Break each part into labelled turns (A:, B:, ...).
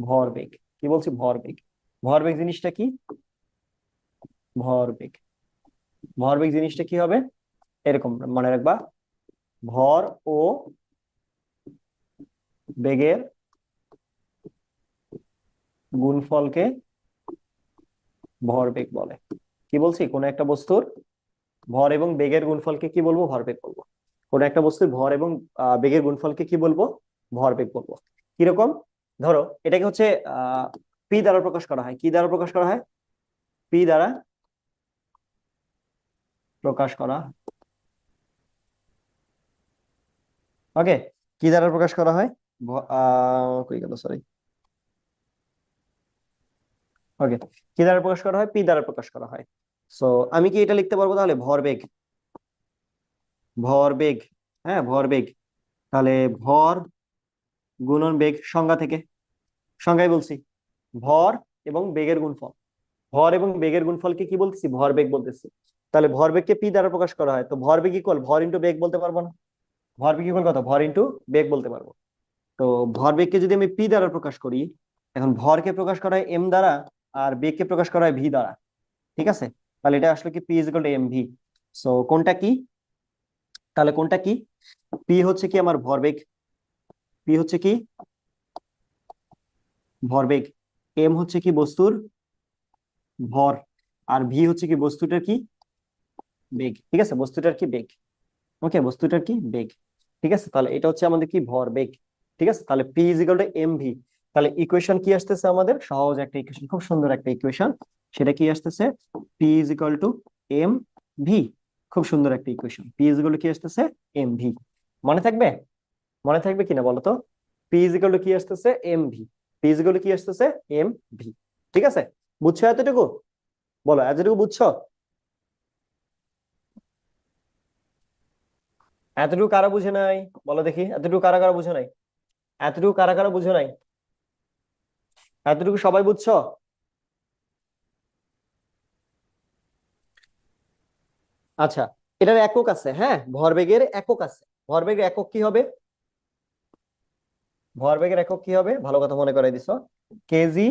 A: ভরবেগ। কি বলছি? ভরবেগ। ভরবেগ জিনিসটা কি? ভরবেগ। ভরবেগ জিনিসটা কি হবে? এরকম, মনে রাখবা। ভর ও বেগের গুণফলকে ভরবেগ বলে। কি বলছি? কোন একটা বস্তুর ভর এবং বেগের গুণফলকে কি বলব? ভরবেগ বলব। কোন একটা বস্তুর ভর এবং বেগের গুণফলকে কি বলব? ভরবেগ বলব। কীরকম? ধরো, এটাকে হচ্ছে পি দ্বারা প্রকাশ করা হয়। কি দ্বারা প্রকাশ করা হয়? পি দ্বারা প্রকাশ করা ওকে কি দ্বারা প্রকাশ করা হয়? কই গেল সরি ওকে কি দ্বারা প্রকাশ করা হয়? পি দ্বারা প্রকাশ করা হয়। সো আমি কি এটা লিখতে পারব তাহলে? ভরবেগ ভরবেগ হ্যাঁ ভরবেগ তাহলে ভর গুণন বেগ সংজ্ঞা থেকে। সংজ্ঞায় বলছি, ভর এবং বেগের গুণফল। ভর এবং বেগের গুণফলকে কি বলতেছি? ভর ভরবেগ বলতেছি। তাহলে ভরবেগকে পি দ্বারা প্রকাশ করা হয়। তো ভর ভরবেগ ইকুয়াল ভর ইন্টু বেগ বলতে পারব না। ভর ভরবেগ ইকুয়াল কত? ভর ইন্টু বেগ বলতে পারব। তো ভরবেগকে যদি আমি পি দ্বারা প্রকাশ করি, এখন ভরকে প্রকাশ করা হয় এম দ্বারা আর বেগকে প্রকাশ করা হয় ভি দ্বারা। ঠিক আছে? তাহলে এটা আসলে কি? P is equal M V so কোনটা কি? তাহলে কোনটা কি? পি হচ্ছে কি আমার ভর ভরবেগ পি হচ্ছে কি? ভরবেগ এম হচ্ছে কি বস্তুর ভর আর ভি হচ্ছে কি বস্তুটার কি বেগ। ঠিক আছে? বস্তুটার কি বেগ। ওকে বস্তুটার কি বেগ। ঠিক আছে? তাহলে এটা হচ্ছে আমাদের কি ভর বেগ। ঠিক আছে? তাহলে P is equal to M V তাহলে ইকুয়েশন কি আসতেছে আমাদের? সহজ একটা ইকুয়েশন খুব সুন্দর একটা ইকুয়েশন সেটা কি আসতেছে? P is equal to M V খুব সুন্দর একটা ইকুয়েশন পি ইজ টু কি আসতেছে? এম ভি মনে থাকবে? মনে থাকবে কিনা বলো তো পি ইজ ইকুয়াল টু কি আসতেছে? M V P is equal to কি আসতেছে? এম ভি ঠিক আছে? বুঝছ এতটুকু? বলো, এতটুকু বুঝছ? এতটুকু কারা বুঝে নাই? বলো দেখি, এতটুকু কারা কারা বুঝে নাই? এতটুকু কারা কারা বুঝে নাই? এতটুকু সবাই বুঝছ? আচ্ছা এটার একক আছে হ্যাঁ? ভরবেগের একক আছে। ভরবেগের একক কি হবে? ভরবেগের একক কি হবে? ভালো কথা মনে করাই দিছো। KG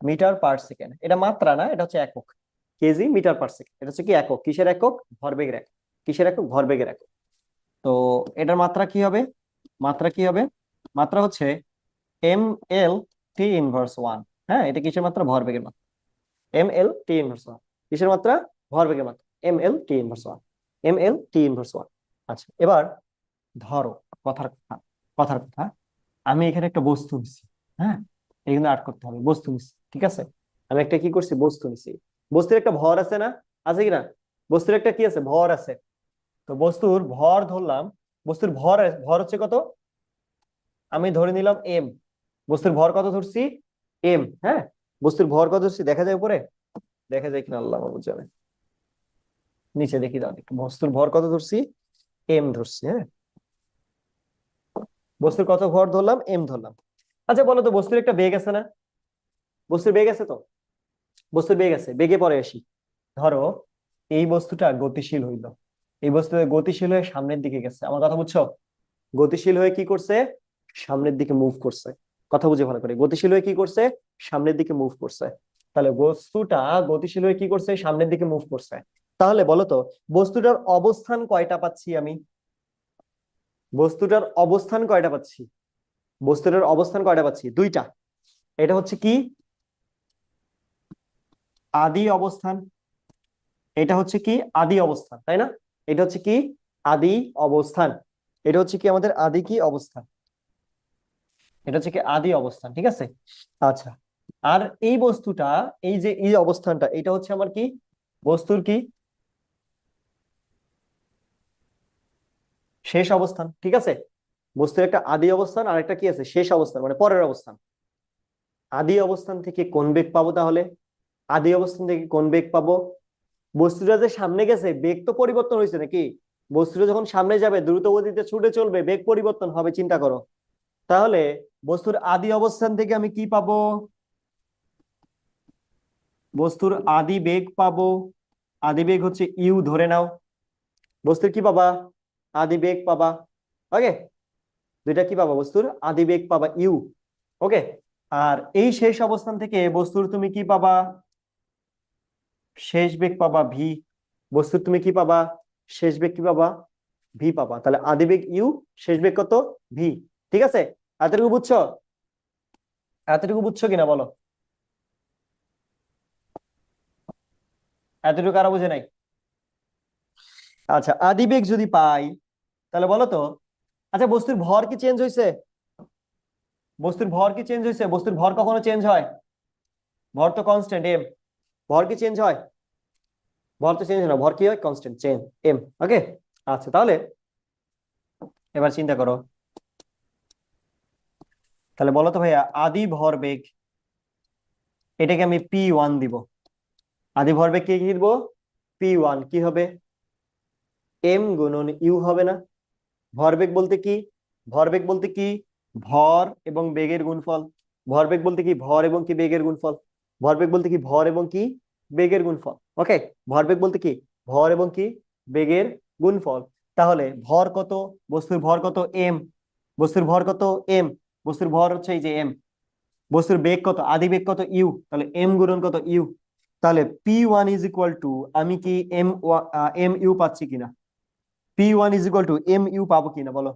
A: metre per second. এটা মাত্রা না, এটা হচ্ছে একক। KG metre per second. এটা হচ্ছে কি একক? কিসের একক? ভরবেগের একক। কিসের একক? ভরবেগের একক। তো এটার মাত্রা কি হবে? মাত্রা কি হবে? মাত্রা হচ্ছে M L T inverse one. হ্যাঁ এটা কিসের মাত্রা? ভরবেগের মাত্রা। M L T inverse one. কিসের মাত্রা? ভরবেগের মাত্রা। M L T inverse one. M L T inverse one. আচ্ছা এবার ধরো, কথার কথা। কথার কথা। আমি এখানে একটা বস্তু নিছি হ্যাঁ? এখানে আট করতে হবে, বস্তু নিছি, ঠিক আছে? আমি একটা কি করছি? বস্তু নিছি। বস্তুর একটা ভর আছে না? আছে কি না? বস্তুর একটা কি আছে? ভর আছে। তো বস্তুর ভর ধরলাম, বস্তুর ভর ভর হচ্ছে কত? আমি ধরে নিলাম এম বস্তুর ভর কত ধরছি? এম হ্যাঁ? বস্তুর ভর কত ধরছি? দেখা যায় উপরে? দেখা যায় কিনা, আল্লাহ মাহবুব জানে। নিচে দেখি দাও, বস্তুর ভর কত ধরছি? এম ধরছি হ্যাঁ? বস্তুর কত ভর ধরলাম? এম ধরলাম। আচ্ছা বলো তো, বস্তুর একটা বেগ আছে না? বস্তুর বেগ আছে তো? বস্তুর বেগ আছে, বেগে পরে আসি। ধরো, এই বস্তুটা গতিশীল হইল। এই বস্তু গতিশীল হয়ে সামনের দিকে গেছে। আমার কথা বুঝছ? গতিশীল হয়ে কি করছে? সামনের দিকে মুভ করছে। কথা বুঝে ভালো করে। গতিশীল হয়ে কি করছে? সামনের দিকে মুভ করছে। তাহলে বস্তুটা গতিশীল হয়ে কি করছে? সামনের দিকে মুভ করছে। তাহলে বলো তো, বস্তুটার অবস্থান কয়টা পাচ্ছি আমি? বস্তুটার অবস্থান কয়টা পাচ্ছি? বস্তুটার অবস্থান কয়টা পাচ্ছি? দুইটা। এটা হচ্ছে কি? আদি অবস্থান। এটা হচ্ছে কি? আদি অবস্থান, তাই না? এটা হচ্ছে কি? আদি অবস্থান। এটা হচ্ছে কি আমাদের আদি কি অবস্থান? এটা হচ্ছে কি আদি অবস্থান, ঠিক আছে? আচ্ছা। আর এই বস্তুটা, এই যে এই অবস্থানটা, এটা হচ্ছে আমার কি? বস্তুর কি? শেষ অবস্থান, ঠিক আছে? বস্তুর একটা আদি অবস্থান আর একটা কি আছে? শেষ অবস্থান মানে পরের অবস্থান। আদি অবস্থান থেকে কোন বেগ পাবো তাহলে? আদি অবস্থান থেকে কোন বেগ পাবো? বস্তুটা যে সামনে গেছে, বেগ তো পরিবর্তন হয়েছে নাকি? বস্তুটা যখন সামনে যাবে, দ্রুত গতিতে ছুটে চলবে, বেগ পরিবর্তন হবে, চিন্তা করো। তাহলে বস্তুর আদি অবস্থান থেকে আমি কি পাবো? বস্তুর আদি বেগ পাবো। আদি বেগ হচ্ছে ইউ, ধরে নাও। বস্তুর কি পাবা? আদি বেগ পাবা ওকে দুইটা কি পাবা বস্তুর? আদি বেগ পাবা ইউ ওকে আর এই শেষ অবস্থান থেকে বস্তুর তুমি কি পাবা? শেষ বেগ পাবা ভি বস্তুর তুমি কি পাবা? শেষ বেগ কি পাবা? ভি পাবা। তাহলে আদি বেগ ইউ, শেষ বেগ কত? ভি ঠিক আছে? এতটুকু বুঝছ? এতটুকু বুঝছ কিনা বলো? এতটুকু কারা বুঝে নাই? আচ্ছা আদি বেগ যদি পাই তাহলে বলো তো আচ্ছা বস্তুর ভর কি চেঞ্জ হয়েছে বস্তুর ভর কি চেঞ্জ হয়েছে বস্তুর ভর কখনো চেঞ্জ হয়? ভর তো কনস্ট্যান্ট এম ভর কি চেঞ্জ হয়? ভর তো চেঞ্জ হয় না, ভর কি হয়? কনস্ট্যান্ট চেঞ্জ এম ওকে আচ্ছা তাহলে এবার চিন্তা করো। তাহলে বলো তো ভাইয়া, আদি ভর বেগ, এটাকে আমি পি ওয়ান দিব। আদি ভর বেগ কি কি দিব পি ওয়ান কি হবে? এম গুণন ইউ হবে না? ভরবেগ বলতে কি? ভরবেগ বলতে কি? ভর এবং বেগের গুণফল। ভরবেগ বলতে কি? ভর এবং কি বেগের গুণফল? ভরবেগ বলতে কি? ভর এবং কি বেগের গুণফল। ওকে ভরবেগ বলতে কি? ভর এবং কি বেগের গুণফল। তাহলে ভর কত? বস্তুর ভর কত? এম বস্তুর ভর কত? এম বস্তুর ভর হচ্ছে এই যে এম বস্তুর বেগ কত? আদি বেগ কত? ইউ তাহলে এম গুণন কত? ইউ তাহলে P one is equal to আমি কি এম এম ইউ পাচ্ছি কিনা? P one is equal to M U পাবো কিনা বলো?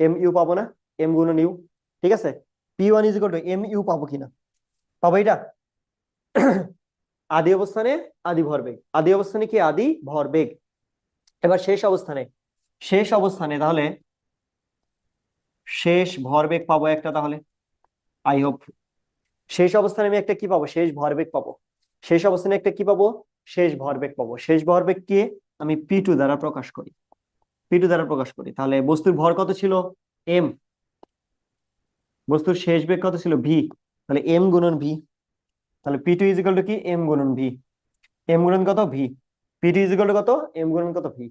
A: এম ইউ পাবো না এম গুণন ইউ ঠিক আছে? P one is equal to M U পাবো কিনা পাবো এটা আদি অবস্থানে আদি ভরবেগ। আদি অবস্থানে কি? আদি ভরবেগ। এবার শেষ অবস্থানে শেষ অবস্থানে তাহলে শেষ ভরবেগ পাবো একটা তাহলে আই হোপ শেষ অবস্থানে আমি একটা কি পাবো? শেষ ভরবেগ পাবো। শেষ অবস্থানে একটা কি পাবো? শেষ ভরবেগ পাবো। শেষ ভরবেগ কে? আমি পি টু দ্বারা প্রকাশ করি। পি টু দ্বারা প্রকাশ করি। তাহলে বস্তুর ভর কত ছিল? এম বস্তুর শেষ বেগ কত ছিল? ভি তাহলে এম গুণন ভি তাহলে P two is equal to কি? এম গুণন ভি এম গুণন কত? V P two is equal to কত? এম গুণন কত? ভি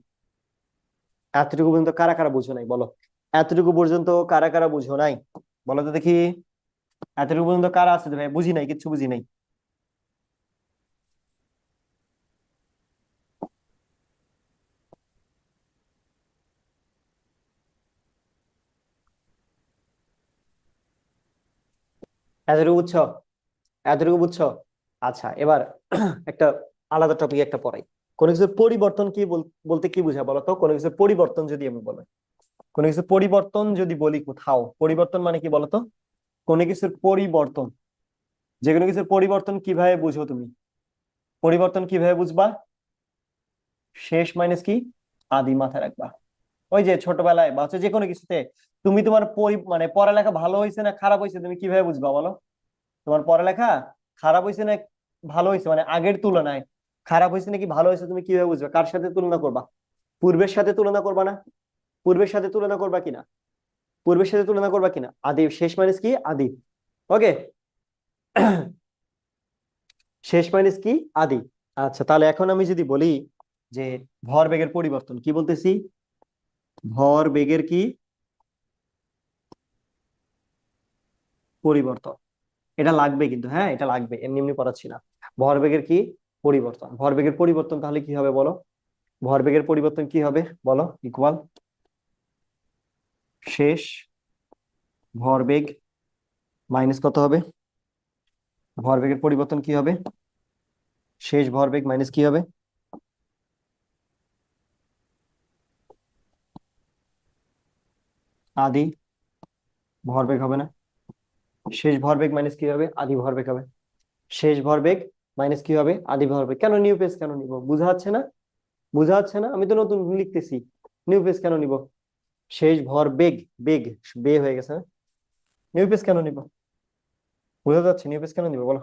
A: এতটুকু পর্যন্ত কারা কারা বুঝো নাই? বলো। এতটুকু পর্যন্ত কারা কারা বুঝো নাই? বলো তো দেখি। এতটুকু পর্যন্ত কারা আছে? ভাই, বুঝি নাই, কিচ্ছু বুঝি নাই। এতটুকু বুঝছ? এতটুকু বুঝছ? আচ্ছা এবার একটা আলাদা টপিক একটা পড়াই। কোনো কিছুর পরিবর্তন কি বলতে কি বোঝা বলো তো কোনো কিছুর পরিবর্তন যদি আমি বলি। কোনো কিছুর পরিবর্তন যদি বলি কোথাও, পরিবর্তন মানে কি বলতো? কোনো কিছুর পরিবর্তন। যে কোনো কিছুর পরিবর্তন কীভাবে বুঝো তুমি? পরিবর্তন কীভাবে বুঝবা? শেষ মাইনাস কি? আদি মাথায় রাখবা। ওই যে ছোটবেলায় বা হচ্ছে যে কোনো কিছুতে তুমি তোমার মানে পড়ালেখা ভালো হয়েছে না খারাপ হয়েছে তুমি কীভাবে বুঝবা বলো? তোমার পড়ালেখা খারাপ হয়েছে না ভালো হয়েছে মানে আগের তুলনায় খারাপ হয়েছে নাকি ভালো হয়েছে তুমি কীভাবে বুঝবে? কার সাথে তুলনা করবা? পূর্বের সাথে তুলনা করবা না? পূর্বের সাথে তুলনা করবা কিনা? পূর্বের সাথে তুলনা করবা কিনা? আদি শেষ মাইনাস কি? আদি ওকে? শেষ মাইনাস কি? আদি আচ্ছা তাহলে এখন আমি যদি বলি যে ভর বেগের পরিবর্তন, কি বলতেছি? ভর বেগের কি? পরিবর্তন। এটা লাগবে কিন্তু হ্যাঁ এটা লাগবে, এমনি এমনি পড়াচ্ছি না। ভরবেগের কি? পরিবর্তন। ভরবেগের পরিবর্তন তাহলে কি হবে বলো? ভরবেগের পরিবর্তন কি হবে বলো? ইকুয়াল শেষ ভরবেগ মাইনাস কত হবে? ভরবেগের পরিবর্তন কি হবে? শেষ ভরবেগ মাইনাস কি হবে? আদি ভরবেগ হবে না। শেষ ভরবেগ মাইনাস কি হবে? আদি ভরবেগ হবে। শেষ ভরবেগ মাইনাস কি হবে? আদি ভরবেগ কেন নিউ পেজ কেন নিব? বুঝা যাচ্ছে না? বুঝা যাচ্ছে না? আমি তো নতুন লিখতেছি। নিউ পেজ কেন নিব? শেষ ভর বেগ বেগ, বে হয়ে গেছে নিউ পেজ কেন নিব? বুঝা যাচ্ছে? নিউ পেজ কেন নিব? বলো।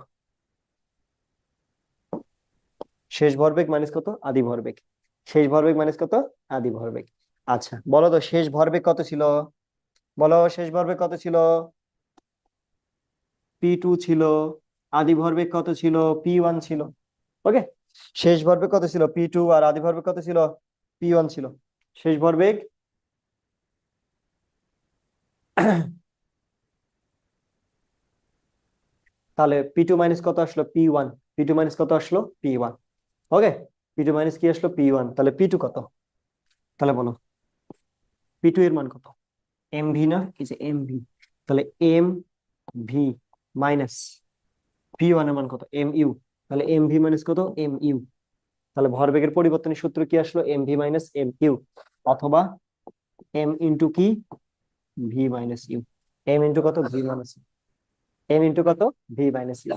A: শেষ ভরবেগ মাইনাস কত? আদি ভরবেগ শেষ ভরবেগ মাইনাস কত? আদি ভরবেগ আচ্ছা বলো তো, শেষ ভরবেগ কত ছিল? বলো, শেষ ভরবেগ কত ছিল? পি টু ছিল, আদি ভরবেগ কত ছিল? পি ওয়ান ছিল। ওকে শেষ ভরবেগ কত ছিল? পি টু আর আদি ভরবেগ কত ছিল? পি ওয়ান ছিল। শেষ ভরবেগ? তাহলে পি টু মাইনাস কত আসলো? P one P two minus কত আসলো? P one okay P two minus কি আসলো? পি ওয়ান তাহলে পি টু কত? তাহলে বলো। পি টু এর মান কত? এম ভি না? এই যে এম ভি তাহলে এম ভি মাইনাস ভি ওয়ানের মান কত? M U. তাহলে এম ভি মাইনাস কত? M U. তাহলে ভরবেগের পরিবর্তনের সূত্র কি আসলো? M V minus M U. অথবা এম ইন্টু কি? V minus U. M into কত? ভি মাইনাস এম ইন্টু কত? V minus U.